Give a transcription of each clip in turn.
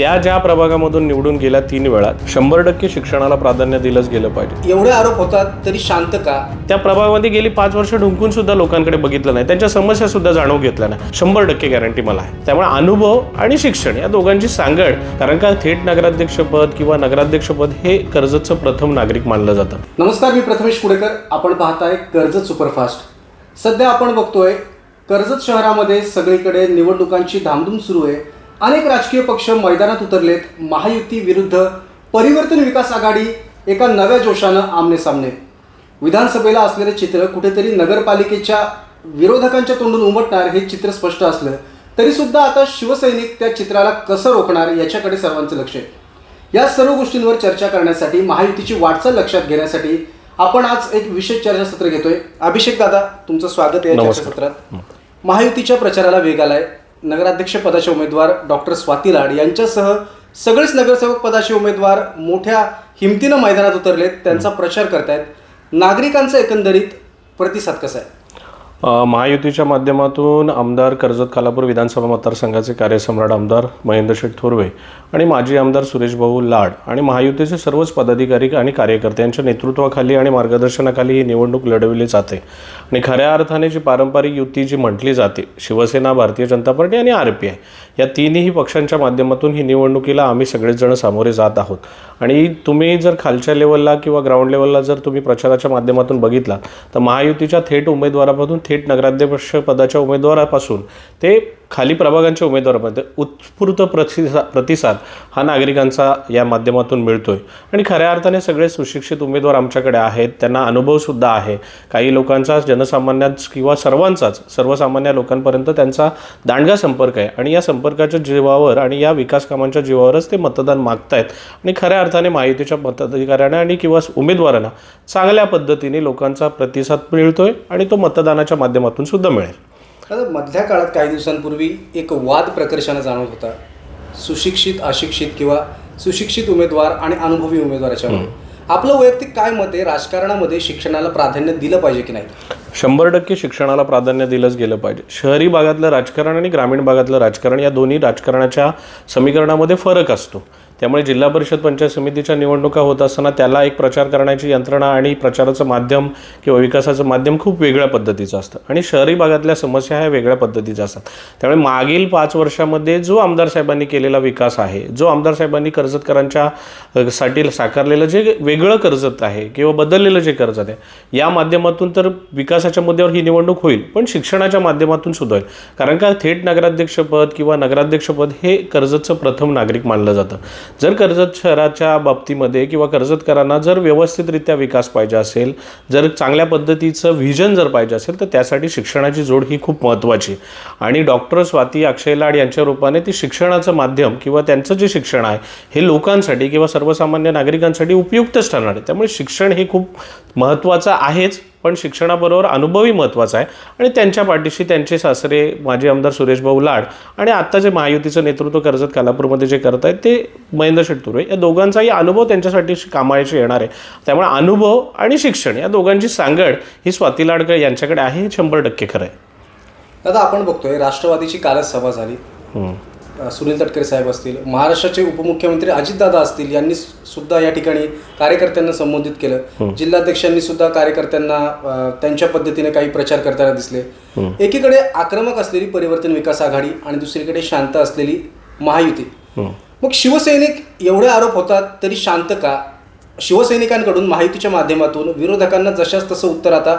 त्या ज्या प्रभागामधून निवडून गेल्या तीन वेळा शंभर टक्के शिक्षणाला प्राधान्य दिलंच गेलं पाहिजे. एवढे आरोप होतात तरी शांत का? त्या प्रभागामध्ये गेली पाच वर्ष ढुंकून सुद्धा लोकांकडे बघितलं नाही. त्यांच्या समस्या सुद्धा जाणून घेतल्या नाही. शंभर टक्के गॅरंटी मला आहे. त्यामुळे अनुभव आणि शिक्षण या दोघांची सांगड कारण का थेट नगराध्यक्षपद किंवा नगराध्यक्षपद हे कर्जतचं प्रथम नागरिक मानलं जातं. नमस्कार मी प्रथमेश कुडेकर. आपण पाहताय कर्जत सुपरफास्ट. सध्या आपण बघतोय कर्जत शहरामध्ये सगळीकडे निवडणुकांची धामधूम सुरू आहे. अनेक राजकीय पक्ष मैदानात उतरलेत. महायुती विरुद्ध परिवर्तन विकास आघाडी एका नव्या जोशानं आमने सामने. विधानसभेला असलेले चित्र कुठेतरी नगरपालिकेच्या विरोधकांच्या तोंडून उमटणार हे चित्र स्पष्ट असलं तरी सुद्धा आता शिवसैनिक त्या चित्राला कसं रोखणार याच्याकडे सर्वांचं लक्ष आहे. या सर्व गोष्टींवर चर्चा करण्यासाठी महायुतीची वाटचाल लक्षात घेण्यासाठी आपण आज एक विशेष चर्चासत्र घेतोय. अभिषेक दादा तुमचं स्वागत आहे. चर्चासत्रात. महायुतीच्या प्रचाराला वेग आलाय. नगराध्यक्ष पदाचे उमेदवार डॉक्टर स्वाती लाड यांच्यासह सगळेच नगरसेवक पदाचे उमेदवार मोठ्या हिमतीनं मैदानात उतरलेत त्यांचा प्रचार करतायत. नागरिकांचा एकंदरीत प्रतिसाद कसा आहे? महायुतीच्या माध्यमातून आमदार कर्जत खालापूर विधानसभा मतदारसंघाचे कार्यसम्राट आमदार महेंद्र शेठ थोरवे आणि माजी आमदार सुरेश भाऊ लाड आणि महायुतीचे सर्वच पदाधिकारी आणि कार्यकर्ते यांच्या नेतृत्वाखाली आणि मार्गदर्शनाखाली ही निवडणूक लढवली जाते. आणि खऱ्या अर्थाने जी पारंपरिक युती जी म्हटली जाते शिवसेना भारतीय जनता पार्टी आणि आर पी आय या तिन्ही पक्षांच्या माध्यमातून ही निवडणुकीला आम्ही सगळेजण सामोरे जात आहोत. आणि तुम्ही जर खालच्या लेवलला किंवा ग्राउंड लेवलला जर तुम्ही प्रचाराच्या माध्यमातून बघितला तर महायुतीच्या थेट उमेदवारापासून थेट नगराध्यक्ष पदाच्या उमेदवारापासून ते खाली प्रभागांच्या उमेदवारामध्ये उत्स्फूर्त प्रतिसा प्रतिसाद हा नागरिकांचा या माध्यमातून मिळतोय. आणि खऱ्या अर्थाने सगळे सुशिक्षित उमेदवार आमच्याकडे आहेत त्यांना अनुभवसुद्धा आहे. काही लोकांचा जनसामान्यांच किंवा सर्वांचाच सर्वसामान्य लोकांपर्यंत त्यांचा दांडगा संपर्क आहे. आणि या संपर्काच्या जीवावर आणि या विकास कामांच्या जीवावरच ते मतदान मागतायत. आणि खऱ्या अर्थाने माहितीच्या मताधिकाऱ्यांना आणि किंवा उमेदवारांना चांगल्या पद्धतीने लोकांचा प्रतिसाद मिळतोय आणि तो मतदानाच्या माध्यमातून सुद्धा मिळेल. आता मधल्या काळात काही दिवसांपूर्वी एक वाद प्रकर्षानं जाणवत होता. सुशिक्षित अशिक्षित किंवा सुशिक्षित उमेदवार आणि अनुभवी उमेदवाराच्या आपलं वैयक्तिक काय मत आहे? राजकारणामध्ये शिक्षणाला प्राधान्य दिलं पाहिजे की नाही? शंभर टक्के शिक्षणाला प्राधान्य दिलंच गेलं पाहिजे. शहरी भागातलं राजकारण आणि ग्रामीण भागातलं राजकारण या दोन्ही राजकारणाच्या समीकरणामध्ये फरक असतो. त्यामुळे जिल्हा परिषद पंचायत समितीच्या निवडणुका होत असताना त्याला एक प्रचार करण्याची यंत्रणा आणि प्रचाराचं माध्यम किंवा विकासाचं माध्यम खूप वेगळ्या पद्धतीचं असतं. आणि शहरी भागातल्या समस्या ह्या वेगळ्या पद्धतीच्या असतात. त्यामुळे मागील पाच वर्षामध्ये जो आमदार साहेबांनी केलेला विकास आहे जो आमदार साहेबांनी कर्जतकरांच्या साठी साकारलेलं जे वेगळं कर्जत आहे किंवा बदललेलं जे कर्जत आहे या माध्यमातून तर विकासाच्या मुद्द्यावर ही निवडणूक होईल पण शिक्षणाच्या माध्यमातून सुद्धा होईल. कारण का थेट नगराध्यक्षपद किंवा नगराध्यक्षपद हे कर्जतचं प्रथम नागरिक मानलं जातं. जर कर्जत शहराच्या बाबतीमध्ये किंवा कर्जतकरांना जर व्यवस्थितरित्या विकास पाहिजे असेल जर चांगल्या पद्धतीचं व्हिजन जर पाहिजे असेल तर त्यासाठी शिक्षणाची जोड ही खूप महत्त्वाची. आणि डॉक्टर स्वाती अक्षय लाड यांच्या रूपाने ती शिक्षणाचं माध्यम किंवा त्यांचं जे शिक्षण आहे हे लोकांसाठी किंवा सर्वसामान्य नागरिकांसाठी उपयुक्तच ठरणार आहे. त्यामुळे शिक्षण हे खूप महत्त्वाचं आहेच. पण शिक्षणाबरोबर अनुभवही महत्त्वाचा आहे. आणि त्यांच्या पाठीशी त्यांचे सासरे माजी आमदार सुरेश भाऊ लाड आणि आत्ता जे महायुतीचं नेतृत्व कर्जत कालापूरमध्ये जे करत आहेत ते महेंद्र शेट्टुरे या दोघांचाही अनुभव त्यांच्यासाठी कामायचे येणार आहे. त्यामुळे अनुभव आणि शिक्षण या दोघांची सांगड ही स्वाती लाडकर यांच्याकडे आहे हे शंभर टक्के खरं आहे. दादा आपण बघतोय राष्ट्रवादीची कालच सभा झाली. सुनील तटकरे साहेब असतील महाराष्ट्राचे उपमुख्यमंत्री अजितदादा असतील यांनी सुद्धा या ठिकाणी कार्यकर्त्यांना संबोधित केलं. जिल्हाध्यक्षांनी सुद्धा कार्यकर्त्यांना त्यांच्या पद्धतीने काही प्रचार करताना दिसले. एकीकडे आक्रमक असलेली परिवर्तन विकास आघाडी आणि दुसरीकडे शांत असलेली महायुती. मग शिवसैनिक एवढे आरोप होतात तरी शांत का? शिवसैनिकांकडून माहितीच्या माध्यमातून विरोधकांना जशाच तसं उत्तर आता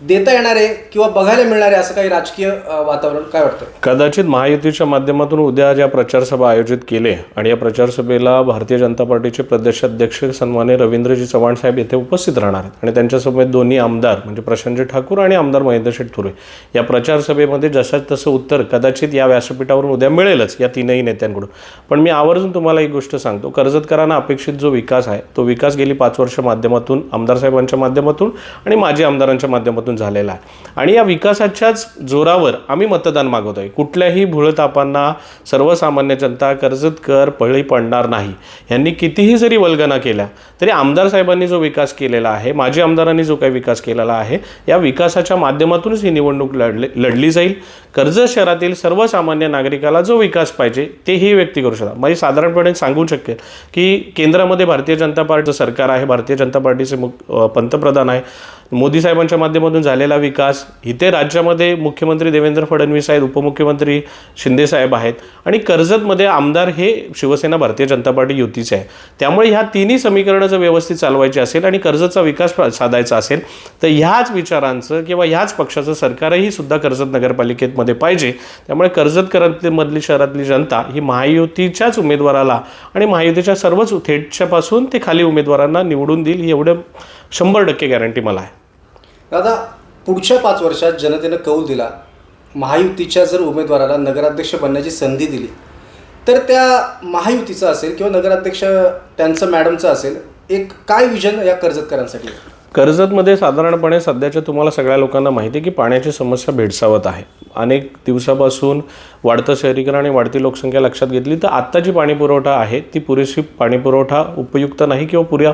देता येणार आहे किंवा बघायला मिळणार आहे असं काही राजकीय वातावरण काय वाटतं? कदाचित महायुतीच्या माध्यमातून उद्या ज्या प्रचारसभा आयोजित केले आणि या प्रचारसभेला भारतीय जनता पार्टीचे प्रदेशाध्यक्ष सन्माने रवींद्रजी चव्हाण साहेब येथे उपस्थित राहणार आहेत. आणि त्यांच्यासमवेत दोन्ही आमदार म्हणजे प्रशांतजी ठाकूर आणि आमदार महेंद्र शेठ थुरे या प्रचारसभेमध्ये जशाच तसं उत्तर कदाचित या व्यासपीठावरून उद्या मिळेलच या तीनही नेत्यांकडून. पण मी आवर्जून तुम्हाला एक गोष्ट सांगतो. कर्जतकरांना अपेक्षित जो विकास आहे तो विकास गेली पाच वर्ष माध्यमातून आमदार साहेबांच्या माध्यमातून आणि माजी आमदारांच्या माध्यमातून माध्यमातून झालेला आहे. आणि या विकासाच्याच जोरावर आम्ही मतदान मागवतो आहे कुठल्याही भुळतापांना सर्वसामान्य जनता कर्जत कर पळी पडणार नाही. यांनी कितीही जरी वल्गना केल्या तरी आमदार साहेबांनी जो विकास केलेला आहे माजी आमदारांनी जो काही विकास केलेला आहे या विकासाच्या माध्यमातूनच ही निवडणूक लढली लढली जाईल. कर्जत शहरातील सर्वसामान्य नागरिकाला जो विकास पाहिजे ते ही व्यक्ती करू शकतात. म्हणजे साधारणपणे सांगू शकेल की केंद्रामध्ये भारतीय जनता पार्टीचं सरकार आहे भारतीय जनता पार्टीचे मुख पंतप्रधान आहे. मोदी साहेबांच्या माध्यमातून झालेला विकास इथे राज्यामध्ये मुख्यमंत्री देवेंद्र फडणवीस आहेत उपमुख्यमंत्री शिंदे साहेब आहेत आणि कर्जतमध्ये आमदार हे शिवसेना भारतीय जनता पार्टी युतीचे आहे. त्यामुळे ह्या तिन्ही समीकरणं जर व्यवस्थित चालवायची असेल आणि कर्जतचा विकास साधायचा असेल तर ह्याच विचारांचं किंवा ह्याच पक्षाचं सरकारही सुद्धा कर्जत नगरपालिकेमध्ये पाहिजे. त्यामुळे कर्जत करतमधली शहरातली जनता ही महायुतीच्याच उमेदवाराला आणि महायुतीच्या सर्वच थेटच्यापासून ते खाली उमेदवारांना निवडून देईल ही एवढं शंभर टक्के गॅरंटी मला आहे. दादा पुढच्या पाच वर्षात जनतेनं कौल दिला. महायुतीच्या जर उमेदवाराला नगराध्यक्ष बनण्याची संधी दिली तर त्या महायुतीचं असेल किंवा नगराध्यक्ष त्यांचं मॅडमचं असेल एक काय विजन या कर्जतकरांसाठी? कर्जतमध्ये साधारणपणे सध्याच्या तुम्हाला सगळ्या लोकांना माहिती आहे की पाण्याची समस्या भेडसावत आहे. अनेक दिवसापासून वाढतं शहरीकरण आणि वाढती लोकसंख्या लक्षात घेतली तर आत्ता जी पाणीपुरवठा आहे ती पुरेशी पाणीपुरवठा उपयुक्त नाही किंवा पुऱ्या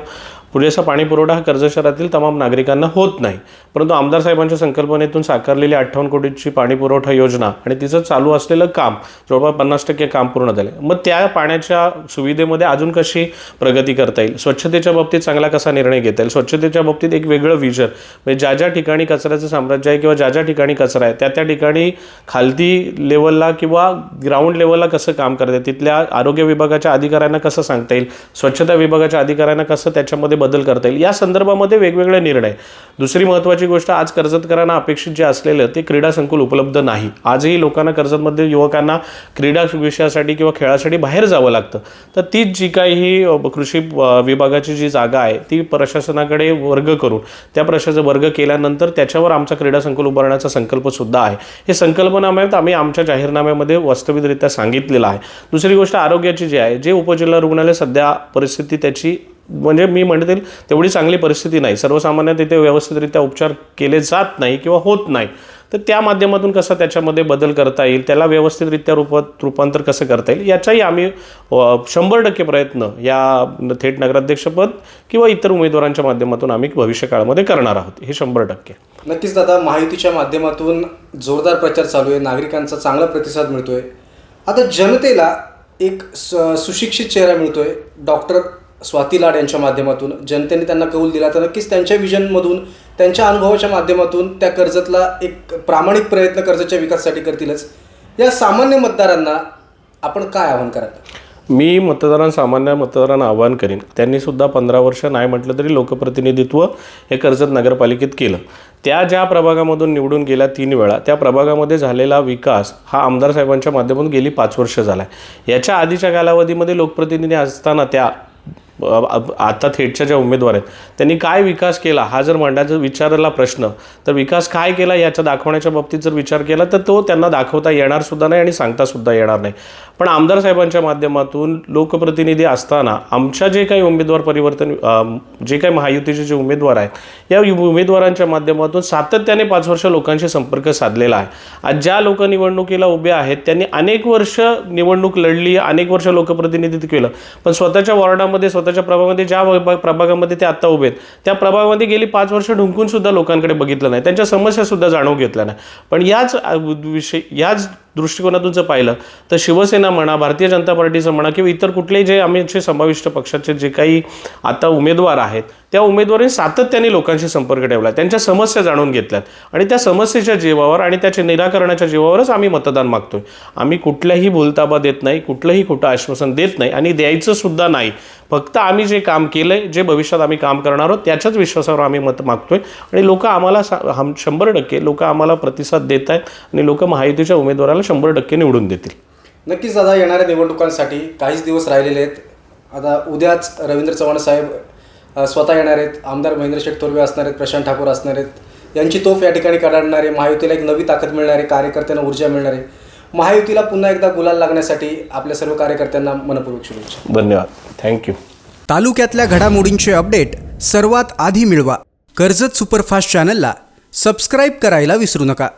पुरेसा पाणी पुरवठा हा कर्जत शहरातील तमाम नागरिकांना होत नाही. परंतु आमदार साहेबांच्या संकल्पनेतून साकारलेली अठ्ठावन्न कोटीची पाणी पुरवठा योजना आणि तिचं चालू असलेलं काम जवळपास पन्नास टक्के काम पूर्ण झाले मग त्या पाण्याच्या सुविधेमध्ये अजून कशी प्रगती करता येईल? स्वच्छतेच्या बाबतीत चांगला कसा निर्णय घेता येईल? स्वच्छतेच्या बाबतीत एक वेगळं विजन म्हणजे ज्या ज्या ठिकाणी कचऱ्याचं साम्राज्य आहे किंवा ज्या ज्या ठिकाणी कचरा आहे त्या त्या ठिकाणी खालती लेवलला किंवा ग्राउंड लेवलला कसं काम करता येईल? तिथल्या आरोग्य विभागाच्या अधिकाऱ्यांना कसं सांगता येईल? स्वच्छता विभागाच्या अधिकाऱ्यांना कसं त्याच्यामध्ये बदल करता येईल. या संदर्भामध्ये वेगवेगळे निर्णय. दुसरी महत्त्वाची गोष्ट आज कर्जतकरांना अपेक्षित जे असलेलं ते क्रीडा संकुल उपलब्ध नाही. आजही लोकांना कर्जतमध्ये युवकांना क्रीडा विषयासाठी किंवा खेळासाठी बाहेर जावं लागतं. तर तीच जी काही ही कृषी विभागाची जी जागा आहे ती प्रशासनाकडे वर्ग करून त्या प्रशासन वर्ग केल्यानंतर त्याच्यावर आमचा क्रीडा संकुल उभारण्याचा संकल्पसुद्धा आहे. हे संकल्पनामध्ये आम्ही आमच्या जाहीरनाम्यामध्ये वास्तविकरित्या सांगितलेलं आहे. दुसरी गोष्ट आरोग्याची जी आहे जे उपजिल्हा रुग्णालय सध्या परिस्थिती त्याची म्हणजे मी म्हणतील तेवढी चांगली परिस्थिती नाही. सर्वसामान्य तिथे व्यवस्थितरित्या उपचार केले जात नाही किंवा होत नाही. तर त्या माध्यमातून कसं त्याच्यामध्ये बदल करता येईल? त्याला व्यवस्थितरित्या रूपात रूपांतर कसं करता येईल? याचाही आम्ही शंभर टक्के प्रयत्न या थेट नगराध्यक्षपद किंवा इतर उमेदवारांच्या माध्यमातून आम्ही भविष्यकाळामध्ये करणार आहोत. हे शंभर टक्के. नक्कीच दादा महायुतीच्या माध्यमातून जोरदार प्रचार चालू आहे. नागरिकांचा चांगला प्रतिसाद मिळतोय. आता जनतेला एक स- सुशिक्षित चेहरा मिळतोय. डॉक्टर स्वाती लाड यांच्या माध्यमातून जनतेने त्यांना कौल दिला तर नक्कीच त्यांच्या विजनमधून त्यांच्या अनुभवाच्या माध्यमातून त्या कर्जतला एक प्रामाणिक प्रयत्न कर्जतच्या विकासासाठी करतीलच. या सामान्य मतदारांना आपण काय आवाहन कराल? मी मतदारां सामान्य मतदारांना आवाहन करीन. त्यांनी सुद्धा पंधरा वर्ष नाही म्हटलं तरी लोकप्रतिनिधित्व हे कर्जत नगरपालिकेत केलं. त्या ज्या प्रभागामधून निवडून गेल्या तीन वेळा त्या प्रभागामध्ये झालेला विकास हा आमदार साहेबांच्या माध्यमातून गेली पाच वर्ष झाला आहे याच्या आधीच्या कालावधीमध्ये लोकप्रतिनिधी असताना त्या आता थेटच्या ज्या उमेदवार आहेत त्यांनी काय विकास केला? हा जर मांडायचा विचारला प्रश्न तर विकास काय केला याचा दाखवण्याच्या बाबतीत जर विचार केला तर तो त्यांना दाखवता येणार सुद्धा नाही आणि सांगतासुद्धा येणार नाही. पण आमदार साहेबांच्या माध्यमातून लोकप्रतिनिधी असताना आमच्या जे काही उमेदवार परिवर्तन जे काही महायुतीचे जे उमेदवार आहेत या उमेदवारांच्या माध्यमातून सातत्याने पाच वर्ष लोकांशी संपर्क साधलेला आहे. आज ज्या लोक निवडणुकीला उभे आहेत त्यांनी अनेक वर्ष निवडणूक लढली अनेक वर्ष लोकप्रतिनिधित्व केलं पण स्वतःच्या वॉर्डामध्ये स्वतः स्वतःच्या प्रभागामध्ये ज्या प्रभागामध्ये ते आत्ता उभे आहेत त्या प्रभागामध्ये गेली पाच वर्ष ढुंकून सुद्धा लोकांकडे बघितलं नाही. त्यांच्या समस्या सुद्धा जाणून घेतल्या नाही. पण याच विषय याच दृष्टिकोनातून जर पाहिलं तर शिवसेना म्हणा भारतीय जनता पार्टीचं म्हणा किंवा इतर कुठलेही जे आमचे समाविष्ट पक्षाचे जे काही आता उमेदवार आहेत त्या उमेदवारांनी सातत्याने लोकांशी संपर्क ठेवला त्यांच्या समस्या जाणून घेतल्यात. आणि त्या समस्येच्या जीवावर आणि त्याच्या निराकरणाच्या जीवावरच आम्ही मतदान मागतोय. आम्ही कुठल्याही बोलताबा देत नाही कुठलंही खोटं आश्वासन देत नाही आणि द्यायचं सुद्धा नाही. फक्त आम्ही जे काम केलंय जे भविष्यात आम्ही काम करणार आहोत त्याच्याच विश्वासावर आम्ही मत मागतोय. आणि लोक आम्हाला सा हम शंभर टक्के लोक आम्हाला प्रतिसाद देत आहेत आणि लोक महायुतीच्या उमेदवाराला शंभर टक्के निवडून देतील. नक्कीच दादा येणाऱ्या निवडणुकांसाठी काहीच दिवस राहिलेले आहेत. आता उद्याच रवींद्र चव्हाण साहेब स्वतः येणार आहेत. आमदार महेंद्र शेठ तोरवे असणार आहेत प्रशांत ठाकूर असणार आहेत. यांची तोफ या ठिकाणी काढणार आहे महायुतीला एक नवी ताकद मिळणार आहे कार्यकर्त्यांना ऊर्जा मिळणार. आहे महायुतीला पुन्हा एकदा गुलाल लागण्यासाठी आपल्या सर्व कार्यकर्त्यांना मनपूर्वक शुभेच्छा. धन्यवाद. थँक्यू तालुक्यातल्या घडामोडींचे अपडेट सर्वात आधी मिळवा. कर्जत सुपरफास्ट चॅनलला सबस्क्राईब करायला विसरू नका.